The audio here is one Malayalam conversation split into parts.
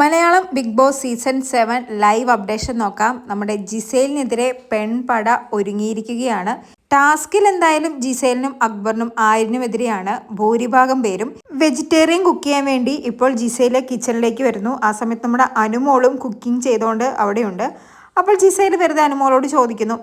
Malayalam Big Boss season seven live updation നോക്കാം. നമ്മുടെ ജിസേലിനെതിരെ പെൺപട ഒരുങ്ങിയിരിക്കുകയാണ്. ടാസ്കിൽ എന്തായാലും ജിസേലിനും അക്ബറിനും ആയിരിനും എതിരെയാണ് ഭൂരിഭാഗം പേരും. വെജിറ്റേറിയൻ കുക്ക് ചെയ്യാൻ വേണ്ടി ഇപ്പോൾ ജിസേലെ കിച്ചണിലേക്ക് വരുന്നു. ആ സമയത്ത് നമ്മുടെ അനുമോളും കുക്കിംഗ് ചെയ്തുകൊണ്ട് അവിടെയുണ്ട്. അപ്പോൾ ജിസേൽ വെറുതെ അനുമോളോട് ചോദിക്കുന്നു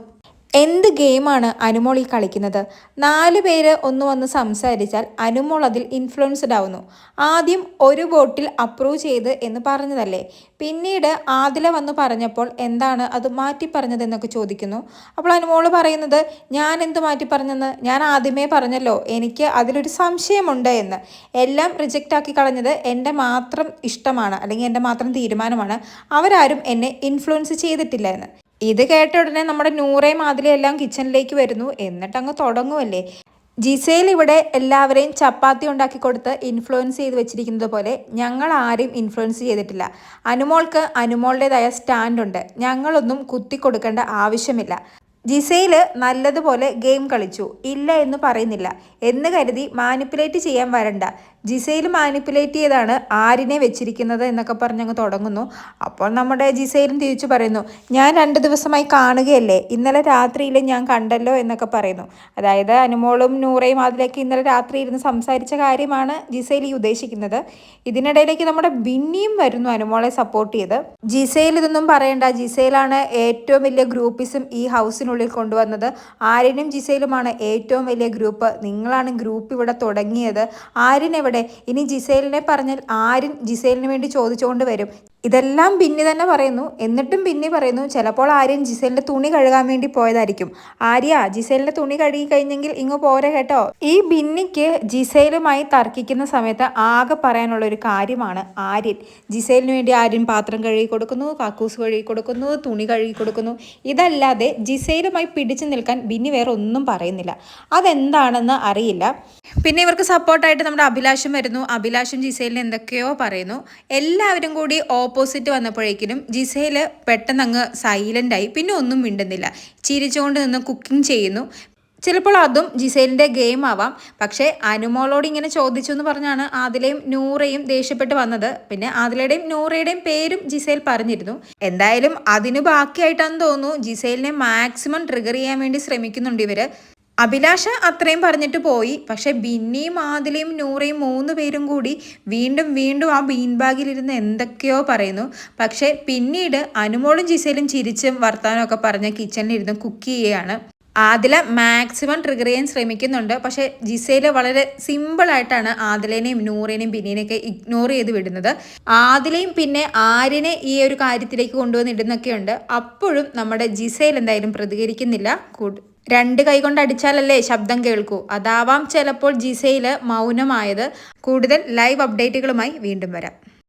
എന്ത് ഗെയിമാണ് അനുമോൾ ഈ കളിക്കുന്നത്? നാല് പേര് ഒന്ന് വന്ന് സംസാരിച്ചാൽ അനുമോൾ അതിൽ ഇൻഫ്ലുവൻസ്ഡ് ആവുന്നു. ആദ്യം ഒരു ബോട്ടിൽ അപ്രൂവ് ചെയ്ത് എന്ന് പറഞ്ഞതല്ലേ? പിന്നീട് ആദില വന്ന് പറഞ്ഞപ്പോൾ എന്താണ് അത് മാറ്റി പറഞ്ഞതെന്നൊക്കെ ചോദിക്കുന്നു. അപ്പോൾ അനുമോൾ പറയുന്നത് ഞാൻ എന്ത് മാറ്റി പറഞ്ഞെന്ന്? ഞാൻ ആദ്യമേ പറഞ്ഞല്ലോ. എനിക്ക് അതിലൊരു സംശയമുണ്ട് എന്ന്. എല്ലാം റിജക്റ്റ് ആക്കി കളഞ്ഞത് എന്റെ മാത്രം ഇഷ്ടമാണ്. അല്ലെങ്കിൽ എന്റെ മാത്രം തീരുമാനമാണ്. അവരാരും എന്നെ ഇൻഫ്ലുവൻസ് ചെയ്തിട്ടില്ല എന്ന്. ഇത് കേട്ട ഉടനെ നമ്മുടെ നൂറേയും എല്ലാം കിച്ചണിലേക്ക് വരുന്നു. എന്നിട്ട് അങ്ങ് തുടങ്ങുമല്ലേ ജിസേൽ ഇവിടെ എല്ലാവരെയും ചപ്പാത്തി ഉണ്ടാക്കി കൊടുത്ത് ഇൻഫ്ലുവൻസ് ചെയ്ത് വെച്ചിരിക്കുന്നത് പോലെ ഞങ്ങൾ ആരെയും ഇൻഫ്ലുവൻസ് ചെയ്തിട്ടില്ല. അനുമോൾക്ക് അനുമോളുടേതായ സ്റ്റാൻഡുണ്ട് ഞങ്ങളൊന്നും കുത്തി കൊടുക്കേണ്ട ആവശ്യമില്ല. ജിസയിൽ നല്ലതുപോലെ ഗെയിം കളിച്ചു. ഇല്ല എന്ന് പറയുന്നില്ല. എന്ന് കരുതി മാനിപ്പുലേറ്റ് ചെയ്യാൻ വരണ്ട. ജിസയിൽ മാനിപ്പുലേറ്റ് ചെയ്താണ് ആരിനെ വെച്ചിരിക്കുന്നത് എന്നൊക്കെ പറഞ്ഞങ്ങ് തുടങ്ങുന്നു. അപ്പോൾ നമ്മുടെ ജിസയിലും തിരിച്ചു പറയുന്നു ഞാൻ രണ്ട് ദിവസമായി കാണുകയല്ലേ ഇന്നലെ രാത്രിയിൽ ഞാൻ കണ്ടല്ലോ എന്നൊക്കെ പറയുന്നു. അതായത് അനുമോളും നൂറയും അതിലേക്ക് ഇന്നലെ രാത്രി ഇരുന്ന് സംസാരിച്ച കാര്യമാണ് ജിസയിൽ ഈ ഉദ്ദേശിക്കുന്നത്. ഇതിനിടയിലേക്ക് നമ്മുടെ ബിന്നിയും വരുന്നു അനുമോളെ സപ്പോർട്ട് ചെയ്ത്. ജിസയിൽ ഇതൊന്നും പറയണ്ട ജിസയിലാണ് ഏറ്റവും വലിയ ഗ്രൂപ്പിസം ഈ ഹൗസിനുള്ളിൽ കൊണ്ടുവന്നത്. ആരിനും ജിസയിലുമാണ് ഏറ്റവും വലിയ ഗ്രൂപ്പ്. നിങ്ങളാണ് ഗ്രൂപ്പ് ഇവിടെ തുടങ്ങിയത്. ആരിനെ ഇനി ജിസേലിനെ പറഞ്ഞാൽ ആരും ജിസേലിന് വേണ്ടി ചോദിച്ചുകൊണ്ട് വരും. ഇതെല്ലാം ബിന്നി തന്നെ പറയുന്നു. എന്നിട്ടും ബിന്നി പറയുന്നു ചിലപ്പോൾ ആര്യൻ ജിസേലിന്റെ തുണി കഴുകാൻ വേണ്ടി പോയതായിരിക്കും. ആര്യ ജിസേലിന്റെ തുണി കഴുകി കഴിഞ്ഞെങ്കിൽ ഇങ്ങ് പോരെ കേട്ടോ. ഈ ബിന്നിക്ക് ജിസേലുമായി തർക്കിക്കുന്ന സമയത്ത് ആകെ പറയാനുള്ള ഒരു കാര്യമാണ് ആര്യൻ. ജിസേലിന് വേണ്ടി ആര്യൻ പാത്രം കഴുകി കൊടുക്കുന്നു കാക്കൂസ് കഴുകി കൊടുക്കുന്നു തുണി കഴുകി കൊടുക്കുന്നു. ഇതല്ലാതെ ജിസേലുമായി പിടിച്ചു നിൽക്കാൻ ബിന്നി വേറെ ഒന്നും പറയുന്നില്ല. അതെന്താണെന്ന് അറിയില്ല. പിന്നെ ഇവർക്ക് സപ്പോർട്ടായിട്ട് നമ്മുടെ അഭിലാഷം വരുന്നു. അഭിലാഷം ജിസേലിന് എന്തൊക്കെയോ പറയുന്നു. എല്ലാവരും കൂടി ഓപ്പോസിറ്റ് വന്നപ്പോഴേക്കിനും ജിസയിൽ പെട്ടെന്ന് അങ്ങ് സൈലന്റായി പിന്നെ ഒന്നും മിണ്ടുന്നില്ല. ചിരിച്ചുകൊണ്ട് നിന്ന് കുക്കിംഗ് ചെയ്യുന്നു. ചിലപ്പോൾ അതും ജിസേലിന്റെ ഗെയിം ആവാം. പക്ഷേ അനുമോളോട് ഇങ്ങനെ ചോദിച്ചു എന്ന് പറഞ്ഞാണ് ആദിലയും നൂറയും ദേഷ്യപ്പെട്ട് വന്നത്. പിന്നെ ആദിലയുടെയും നൂറയുടെയും പേരും ജിസേൽ പറഞ്ഞിരുന്നു. എന്തായാലും അതിന് ബാക്കിയായിട്ടാണെന്ന് തോന്നുന്നു. ജിസേലിനെ മാക്സിമം ട്രിഗർ ചെയ്യാൻ വേണ്ടി ശ്രമിക്കുന്നുണ്ട് ഇവർ അഭിലാഷ അത്രയും പറഞ്ഞിട്ട് പോയി. പക്ഷെ ബിന്നിയും ആദിലയും നൂറയും മൂന്ന് പേരും കൂടി വീണ്ടും വീണ്ടും ആ ബീൻ ബാഗിലിരുന്ന് എന്തൊക്കെയോ പറയുന്നു. പക്ഷെ പിന്നീട് അനുമോളും ജിസയിലും ചിരിച്ചും വർത്തമാനമൊക്കെ പറഞ്ഞ് കിച്ചണിലിരുന്ന് കുക്ക് ചെയ്യുകയാണ്. ആദില മാക്സിമം ട്രിഗർ ചെയ്യാൻ ശ്രമിക്കുന്നുണ്ട്. പക്ഷേ ജിസയിൽ വളരെ സിമ്പിളായിട്ടാണ് ആദിലേനെയും നൂറിനെയും പിന്നീനെയൊക്കെ ഇഗ്നോർ ചെയ്ത് വിടുന്നത്. ആദിലയും പിന്നെ ആര്യനെ ഈ ഒരു കാര്യത്തിലേക്ക് കൊണ്ടുവന്നിടുന്നൊക്കെയുണ്ട് അപ്പോഴും നമ്മുടെ ജിസയിൽ എന്തായാലും പ്രതികരിക്കുന്നില്ല. രണ്ട് കൈകൊണ്ട് അടിച്ചാലല്ലേ ശബ്ദം കേൾക്കൂ. അതാവാം ചിലപ്പോൾ ജിസയിൽ മൗനമായത്. കൂടുതൽ ലൈവ് അപ്ഡേറ്റുകളുമായി വീണ്ടും വരാം.